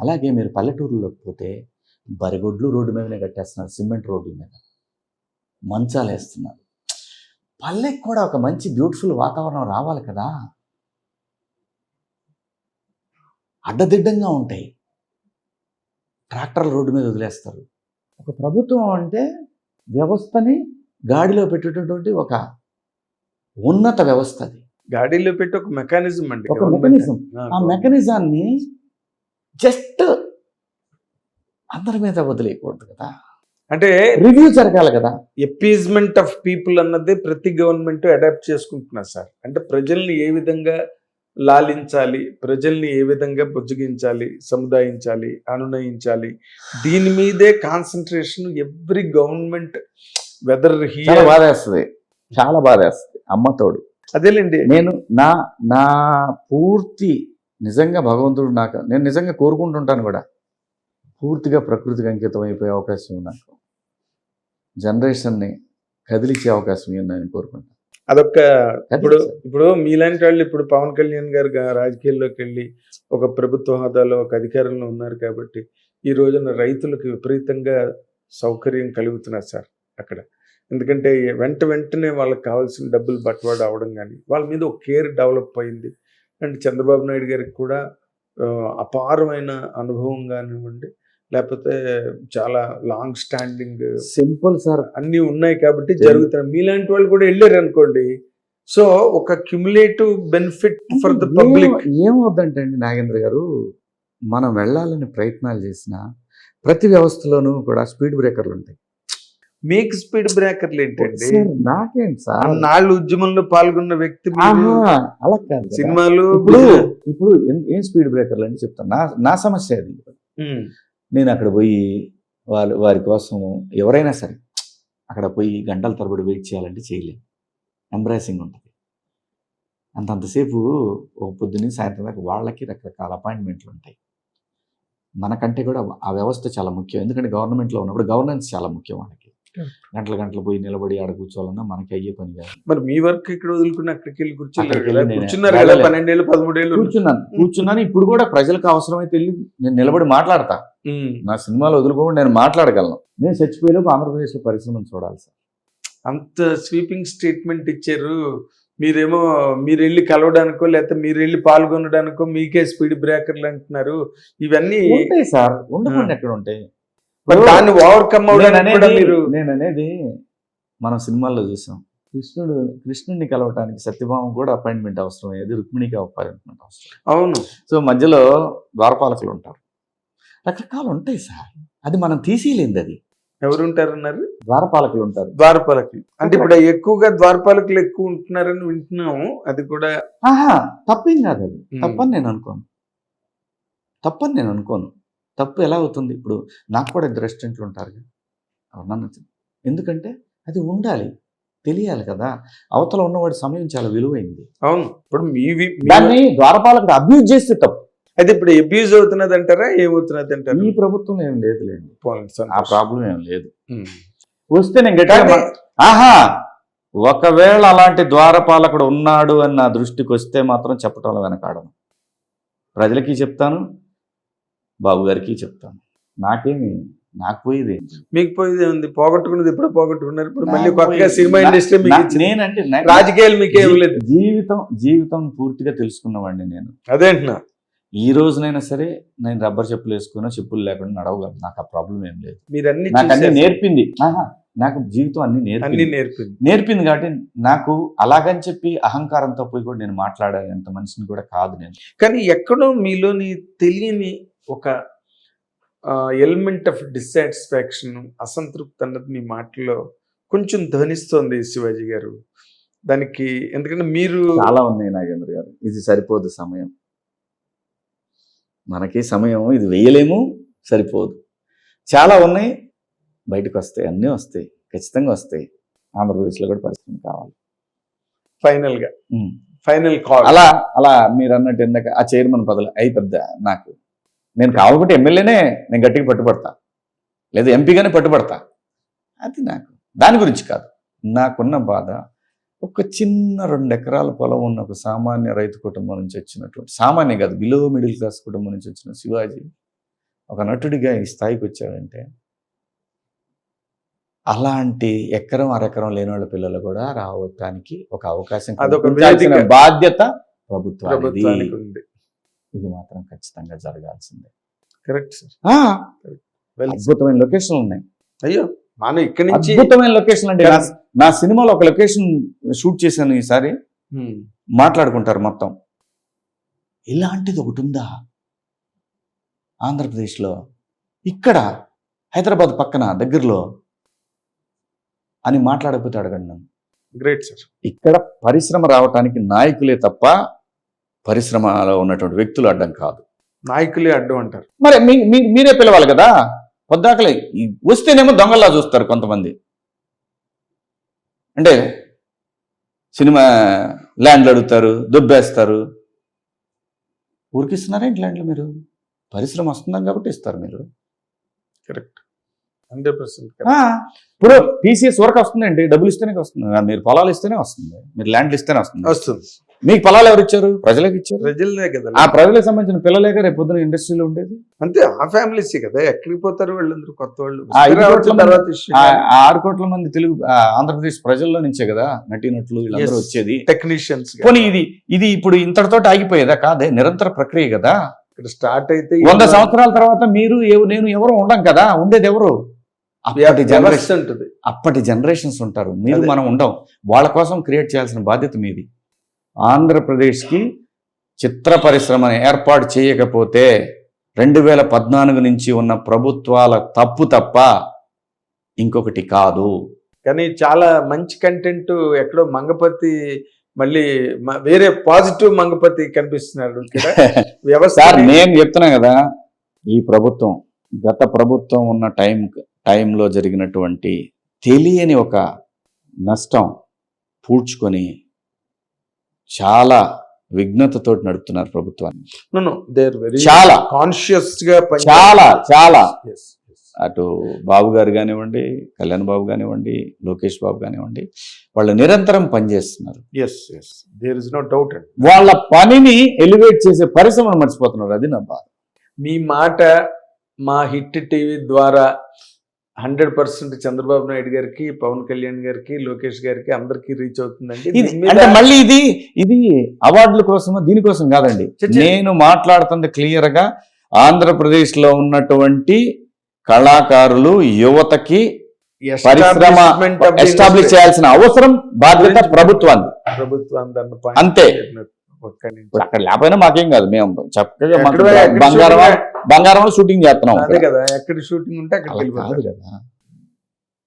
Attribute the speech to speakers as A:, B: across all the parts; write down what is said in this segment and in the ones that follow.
A: అలాగే మీరు పల్లెటూరులోకి పోతే బరిగొడ్లు రోడ్డు మీదనే కట్టేస్తున్నారు సిమెంట్ రోడ్ల మీద. మంచాలు వేస్తున్నారు. పల్లెకి కూడా ఒక మంచి బ్యూటిఫుల్ వాతావరణం రావాలి కదా. అడ్డదిడ్డంగా ఉంటాయి. ట్రాక్టర్లు రోడ్డు మీద వదిలేస్తారు. ఒక ప్రభుత్వం అంటే వ్యవస్థని గాడిలో పెట్టేటటువంటి ఒక ఉన్నత వ్యవస్థ అది.
B: గాడీలో పెట్టి ఒక మెకానిజం అండి.
A: ఒక. మెకానిజం
B: ఆ.
A: మెకానిజాన్ని జస్ట్ అందరి మీద వదిలేయకూడదు కదా.
B: అంటే
A: రివ్యూ జరగాలి కదా.
B: ఎపీజ్మెంట్ ఆఫ్ పీపుల్ అన్నదే ప్రతి గవర్నమెంట్ అడాప్ట్ చేసుకుంటున్నారు సార్. అంటే ప్రజల్ని ఏ విధంగా లాలించాలి ప్రజల్ని ఏ విధంగా బుజ్జగించాలి సముదాయించాలి అనునయించాలి దీని మీదే concentration every government weather here
A: బాధేస్తుంది. చాలా బాధేస్తుంది. అమ్మతోడు
B: అదేలేండి.
A: నేను నా నా పూర్తి నిజంగా భగవంతుడు నాకు నేను నిజంగా కోరుకుంటుంటాను కూడా. పూర్తిగా ప్రకృతికి అంకితం అయిపోయే అవకాశం ఉంది నాకు. జనరేషన్ని కదిలించే అవకాశం ఉంది నేను కోరుకుంటాను.
B: అదొక ఇప్పుడు. ఇప్పుడు మీలాంటి వాళ్ళు ఇప్పుడు పవన్ కళ్యాణ్ గారు రాజకీయాల్లోకి వెళ్ళి ఒక ప్రభుత్వ హోదాలో ఒక అధికారంలో ఉన్నారు కాబట్టి ఈ రోజున రైతులకు విపరీతంగా సౌకర్యం కలుగుతున్నారు సార్ అక్కడ. ఎందుకంటే వెంట వెంటనే వాళ్ళకి కావాల్సిన డబ్బులు బట్వాడు అవడం కానీ వాళ్ళ మీద ఒక కేర్ డెవలప్ అయింది. అండ్ చంద్రబాబు నాయుడు గారికి కూడా అపారమైన అనుభవం కానివ్వండి లేకపోతే చాలా లాంగ్ స్టాండింగ్
A: సింపుల్ సార్.
B: అన్నీ ఉన్నాయి కాబట్టి
A: జరుగు-
B: జరుగుతున్నాయి. మీలాంటి వాళ్ళు కూడా వెళ్ళారు అనుకోండి. సో ఒక cumulative benefit for the public
A: ఏమవుద్దంటే అండి నాగేంద్ర గారు? మనం వెళ్ళాలని ప్రయత్నాలు చేసిన ప్రతి వ్యవస్థలోనూ కూడా స్పీడ్ బ్రేకర్లు ఉంటాయి.
B: మేక్ స్పీడ్ బ్రేకర్లు ఏంటండి?
A: సార్, నాకేంటి సార్?
B: నాళ్ళు ఉద్యమంలో పాల్గొన్న వ్యక్తి
A: అలా కాదు.
B: సినిమాలు
A: ఇప్పుడు ఇప్పుడు ఏం- స్పీడ్ బ్రేకర్లు అంటే చెప్తాను. నా నా సమస్య అది. నేను అక్కడ పోయి వాళ్ళు వారి కోసం ఎవరైనా సరే అక్కడ పోయి గంటల తరబడి వెయిట్ చేయాలంటే చేయలేము ఎంబ్రాసింగ్ ఉంటుంది. అంతంతసేపు ఒక పొద్దున్న సాయంత్రం దాకా వాళ్ళకి రకరకాల అపాయింట్మెంట్లు ఉంటాయి. మనకంటే కూడా ఆ వ్యవస్థ చాలా ముఖ్యం. ఎందుకంటే గవర్నమెంట్లో ఉన్నప్పుడు గవర్నెన్స్ చాలా ముఖ్యం వాళ్ళకి. గంటల గంటలు పోయి నిలబడి ఆడ కూర్చోవాలన్నా మనకి అయ్యే పని కాదు.
B: మరి మీ వర్క్ ఇక్కడ వదులుకుని అక్కడికి వెళ్ళి కూర్చున్నారు. పన్నెండేళ్ళు పదమూడేళ్ళు
A: కూర్చున్నాను. కూర్చున్నాను. ఇప్పుడు కూడా ప్రజలకు అవసరమైతే వెళ్ళి నేను నిలబడి మాట్లాడతా. నా సినిమాలో వదులుకోకుండా నేను మాట్లాడగలను. నేను చచ్చిపోయేలోపు ఆంధ్రప్రదేశ్లో పరిశ్రమను చూడాలి సార్.
B: అంత స్వీపింగ్ స్టేట్మెంట్ ఇచ్చారు. మీరేమో మీరు వెళ్ళి కలవడానికో లేకపోతే మీరు వెళ్ళి పాల్గొనడానికో మీకే స్పీడ్ బ్రేకర్లు అంటున్నారు. ఇవన్నీ
A: ఉంటాయి సార్. ఉండకుండా ఎక్కడ ఉంటాయి?
B: దాన్ని ఓవర్కమ్
A: నేను అనేది
B: మీరు
A: నేను అనేది మనం సినిమాల్లో చూసాం. కృష్ణుడు కృష్ణుడిని కలవటానికి సత్యభామ కూడా అపాయింట్మెంట్ అవసరం అయ్యేది రుక్మిణికి అపాయింట్మెంట్ అవసరం.
B: అవును.
A: సో మధ్యలో ద్వారపాలకులు ఉంటారు. రకరకాలు ఉంటాయి సార్. అది మనం తీసేయలేంది అది.
B: ఎవరు ఉంటారన్నారు
A: ద్వారపాలకులు ఉంటారు.
B: ద్వారపాలకులు. అంటే ఇప్పుడు ఎక్కువగా ద్వారపాలకులు ఎక్కువ ఉంటున్నారని వింటున్నాము. అది కూడా
A: ఆహా తప్పేం కాదు అది. తప్పని నేను అనుకోను. తప్పని నేను అనుకోను. తప్పు ఎలా అవుతుంది? ఇప్పుడు నాకు కూడా ఇద్దరు రెస్టారెంట్లు ఉంటారు కదా. ఎవరన్నా ఎందుకంటే అది ఉండాలి తెలియాలి కదా. అవతల ఉన్నవాడి సమయం చాలా విలువైంది.
B: అవును. ఇప్పుడు మీ-
A: దాన్ని ద్వారపాలకుడు అబ్యూజ్ చేస్తే తప్పు.
B: అయితే ఇప్పుడు అబ్యూజ్ అవుతున్నది అంటారా ఏమవుతున్నది అంటారు
A: ఈ ప్రభుత్వం ఏం లేదులేండి. ఆ. ప్రాబ్లం ఏం లేదు. వస్తే నేను గట్టిగా మా- ఆహా! ఒకవేళ అలాంటి ద్వారపాలకుడు ఉన్నాడు అని నా దృష్టికి వస్తే మాత్రం చెప్పటంలో వెనకాడను. ప్రజలకి చెప్తాను బాబు గారికి చెప్తాను. నాకేమి నాకు పోయేది?
B: మీకు పోయేది ఉంది. పోగొట్టుకున్నది ఇప్పుడు పోగొట్టుకున్నారు. ఇప్పుడు మళ్ళీ కొత్తగా సినిమా ఇండస్ట్రీ మీకు.
A: నేనంటే
B: రాజకీయాలు మీకేం
A: జీ-
B: లేదు.
A: జీవితం జీవితం పూర్తిగా తెలుసుకున్నవాడిని నేను.
B: అదే అంటున్నా.
A: ఈ రోజునైనా సరే నేను రబ్బర్ చెప్పులు వేసుకున్నా చెప్పులు లేకుండా నడవగలను. నాకు ఆ ప్రాబ్లం ఏం లేదు.
B: మీరు అన్ని
A: నాకు అన్ని. నేర్పింది. నాకు జీవితం అన్ని నేర్పింది.
B: నేర్పింది.
A: నేర్పింది కాబట్టి నాకు అలాగని చెప్పి అహంకారంతో పోయి కూడా నేను మాట్లాడే అంత మనిషిని కూడా కాదు నేను.
B: కానీ ఎక్కడో మీలోని తెలియని ఒక ఎలిమెంట్ ఆఫ్ డిస్సాటిస్ఫాక్షన్ అసంతృప్తి అన్నది మీ మాటలో కొంచెం ధ్వనిస్తోంది శివాజీ గారు. దానికి ఎందుకంటే మీరు
A: చాలా ఉన్నాయి నాగేంద్ర గారు. ఇది సరిపోదు సమయం. మనకి సమయం ఇది వేయలేము సరిపోదు. చాలా ఉన్నాయి. బయటకు వస్తాయి అన్నీ వస్తాయి ఖచ్చితంగా వస్తాయి. ఆంధ్రప్రదేశ్లో కూడా పరిశ్రమ కావాలి.
B: ఫైనల్గా.
A: ఉమ్.
B: ఫైనల్ కాల్
A: అలా అలా మీరు అన్నట్టు ఇందాక ఆ చైర్మన్ పదవులు అయి పెద్ద నాకు? నేను కావాలంటే ఎమ్మెల్యేనే నేను గట్టిగా పట్టుబడతా. లేదా ఎంపీగానే పట్టుబడతా. అది నాకు. దాని గురించి కాదు. నాకున్న బాధ ఒక చిన్న రెండు ఎకరాల పొలం ఉన్న ఒక సామాన్య రైతు కుటుంబం నుంచి వచ్చినటువంటి సామాన్య కాదు బిలో మిడిల్ క్లాస్ కుటుంబం నుంచి వచ్చిన శివాజీ ఒక నటుడిగా ఈ స్థాయికి వచ్చాడంటే అలాంటి ఎకరం అరెకరం లేని వాళ్ళ పిల్లలు కూడా రావటానికి ఒక అవకాశం. బాధ్యత ప్రభుత్వానికి
B: ఉంది.
A: ఇది మాత్రం ఖచ్చితంగా జరగాల్సిందే.
B: కరెక్ట్ సార్
A: అద్భుతమైన లొకేషన్లు ఉన్నాయి.
B: అయ్యో మనం ఇక్కడి నుంచి
A: అద్భుతమైన లొకేషన్ అండి నా- సినిమాలో ఒక లొకేషన్ షూట్ చేశాను ఈసారి.
B: హ్మ్.
A: మాట్లాడుకుంటారు మొత్తం. ఇలాంటిది ఒకటి ఉందా? ఆంధ్రప్రదేశ్లో. ఇక్కడ హైదరాబాద్ పక్కన దగ్గరలో అని మాట్లాడకపోతే అడగండి నన్ను.
B: గ్రేట్ సార్
A: ఇక్కడ పరిశ్రమ రావటానికి నాయకులే తప్ప పరిశ్రమలో ఉన్నటువంటి వ్యక్తులు అడ్డం కాదు.
B: నాయకులే అడ్డం అంటారు.
A: మరి మీరే పిలవాలి కదా? పొద్దాకలే. వస్తేనేమో దొంగల్లా చూస్తారు కొంతమంది. అంటే సినిమా ల్యాండ్లు అడుగుతారు దుబ్బేస్తారు. ఊరికిస్తున్నారా ఏంటి ల్యాండ్లు మీరు? పరిశ్రమ వస్తుందని కాబట్టి ఇస్తారు మీరు.
B: కరెక్ట్ హండ్రెడ్ పర్సెంట్
A: ఇప్పుడు టీసీఎస్ వరకు వస్తుందండి. డబ్బులు ఇస్తేనే వస్తుంది. మీరు పొలాలు ఇస్తేనే వస్తుంది. మీరు ల్యాండ్లు ఇస్తేనే వస్తుంది.
B: వస్తుంది.
A: మీకు పొలాలు ఎవరు ఇచ్చారు? ప్రజలకు ఇచ్చారు?
B: ప్రజలనే కదా
A: ఆ ప్రజలకు సంబంధించిన పిల్లలేక రేపు పొద్దున ఇండస్ట్రీలో ఉండేది?
B: అంతే ఆ ఫ్యామిలీస్ కదా. ఎక్కడికి పోతారు వాళ్ళందరూ కొత్త వాళ్ళు?
A: ఆరు కోట్ల మంది తెలుగు ఆంధ్రప్రదేశ్ ప్రజల్లో నుంచే కదా నటీనటులు వీళ్ళందరూ. వచ్చేది.
B: టెక్నీషియన్స్
A: పోనీ ఇది ఇది ఇప్పుడు ఇంతటితో ఆగిపోయేదా? కాదే నిరంతర ప్రక్రియ కదా.
B: ఇక్కడ స్టార్ట్ అయితే
A: వంద సంవత్సరాల తర్వాత మీరు నేను ఎవరు ఉండం కదా? ఉండేది ఎవరు? అప్పటి జనరేషన్ అప్పటి జనరేషన్స్ ఉంటారు. మీరు. మనం ఉండం. వాళ్ళ కోసం క్రియేట్ చేయాల్సిన బాధ్యత మీది. ఆంధ్రప్రదేశ్కి చిత్ర పరిశ్రమను ఏర్పాటు చేయకపోతే రెండు వేల పద్నాలుగు నుంచి ఉన్న ప్రభుత్వాల తప్పు తప్ప ఇంకొకటి కాదు.
B: కానీ చాలా మంచి కంటెంట్ ఎక్కడో మంగపతి మళ్ళీ వేరే పాజిటివ్ మంగపతి కనిపిస్తున్నాడు వ్యవస్థ
A: నేను చెప్తున్నా కదా ఈ ప్రభుత్వం గత ప్రభుత్వం ఉన్న టైం టైంలో జరిగినటువంటి తెలియని ఒక నష్టం పూడ్చుకొని చాలా విఘ్నతతో నడుపుతున్నారు ప్రభుత్వాన్ని. చాలా.
B: కాన్షియస్గా
A: చాలా చాలా. అటు బాబు గారు కానివ్వండి కళ్యాణ్ బాబు కానివ్వండి లోకేష్ బాబు కానివ్వండి వాళ్ళు నిరంతరం పనిచేస్తున్నారు
B: yes yes there is no doubt అండి
A: వాళ్ళ పనిని ఎలివేట్ చేసే పరిశ్రమను మర్చిపోతున్నారు. అది నా బాధ.
B: మీ మాట మా హిట్ టీవీ ద్వారా హండ్రెడ్ పర్సెంట్ చంద్రబాబు నాయుడు గారికి పవన్ కళ్యాణ్ గారికి లోకేష్ గారికి అందరికి రీచ్ అవుతుందండి.
A: ఇది అంటే మళ్ళీ ఇది ఇది అవార్డుల కోసమో దీనికోసం కాదండి. నేను మాట్లాడుతుంది క్లియర్గా ఆంధ్రప్రదేశ్లో ఉన్నటువంటి కళాకారులు యువతకి పరిశ్రమ ఎస్టాబ్లిష్. చేయాల్సిన అవసరం బాధ్యత ప్రభుత్వాన్ని
B: ప్రభుత్వం
A: అంతే. అక్కడ లేకపోయినా మాకేం కాదు మేము చక్కగా బంగారం బంగారంలో షూటింగ్ చేస్తున్నాం
B: అదే కదా ఎక్కడ షూటింగ్ ఉంటే అక్కడ
A: కాదు కదా.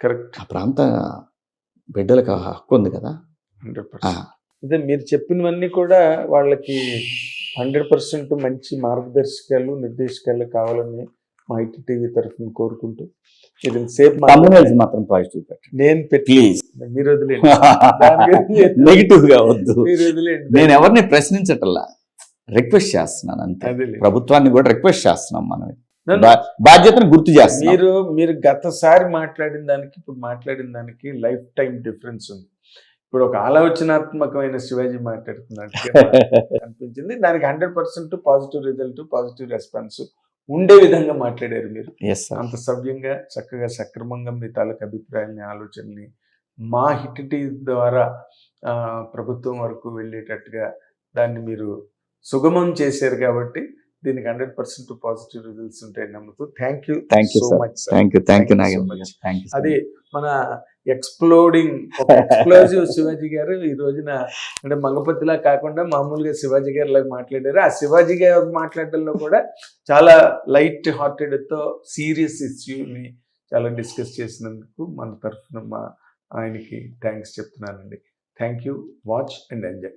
B: కరెక్ట్
A: ఆ ప్రాంత బిడ్డలకు హక్కు ఉంది కదా.
B: అదే మీరు చెప్పినవన్నీ కూడా వాళ్ళకి హండ్రెడ్ పర్సెంట్ మంచి మార్గదర్శకాలు నిర్దేశకాలు కావాలని మా ఐటీ టీవీ తరఫున కోరుకుంటూ మీరు సేఫ్
A: మాత్రం పాజిటివ్ పెట్టండి.
B: నేను పెట్టి
A: ప్లీజ్
B: మీరు వదిలేండి
A: నెగిటివ్ గా వద్దు. నేను ఎవరిని ప్రశ్నించటల్లా? రిక్వెస్ట్ చేస్తున్నాను అంతే. ప్రభుత్వాన్ని కూడా రిక్వెస్ట్ చేస్తున్నాం మనం బాధ్యతను గుర్తు చేస్తున్నాం.
B: మీరు మీరు గతసారి మాట్లాడిన దానికి ఇప్పుడు మాట్లాడిన దానికి లైఫ్ టైం డిఫరెన్స్ ఉంది. ఇప్పుడు ఒక ఆలోచనాత్మకమైన శివాజీ మాట్లాడుతున్నట్టు అనిపించింది. దానికి hundred percent positive result positive response ఉండే విధంగా మాట్లాడారు మీరు. అంత సవ్యంగా చక్కగా సక్రమంగా మీ తాలూకు అభిప్రాయాన్ని ఆలోచనని మా హిట్ ద్వారా ప్రభుత్వం వరకు వెళ్ళేటట్టుగా దాన్ని మీరు సుగమం చేశారు కాబట్టి దీనికి హండ్రెడ్ పర్సెంట్ పాజిటివ్ రిజల్ట్స్ ఉంటాయని నమ్ముతూ thank you
A: thank you
B: so much
A: thank you thank you
B: అది మన ఎక్స్ప్లోడింగ్ ఎక్స్ప్లోజివ్ శివాజీ గారు ఈ రోజున అంటే మంగపతిలా కాకుండా మామూలుగా శివాజీ గారు లాగా మాట్లాడారు. ఆ శివాజీ గారు మాట్లాడడంలో కూడా చాలా లైట్ హార్టెడ్తో సీరియస్ ఇష్యూని చాలా డిస్కస్ చేసినందుకు మన తరఫున మా ఆయనకి థ్యాంక్స్ చెప్తున్నానండి. Thank you watch and enjoy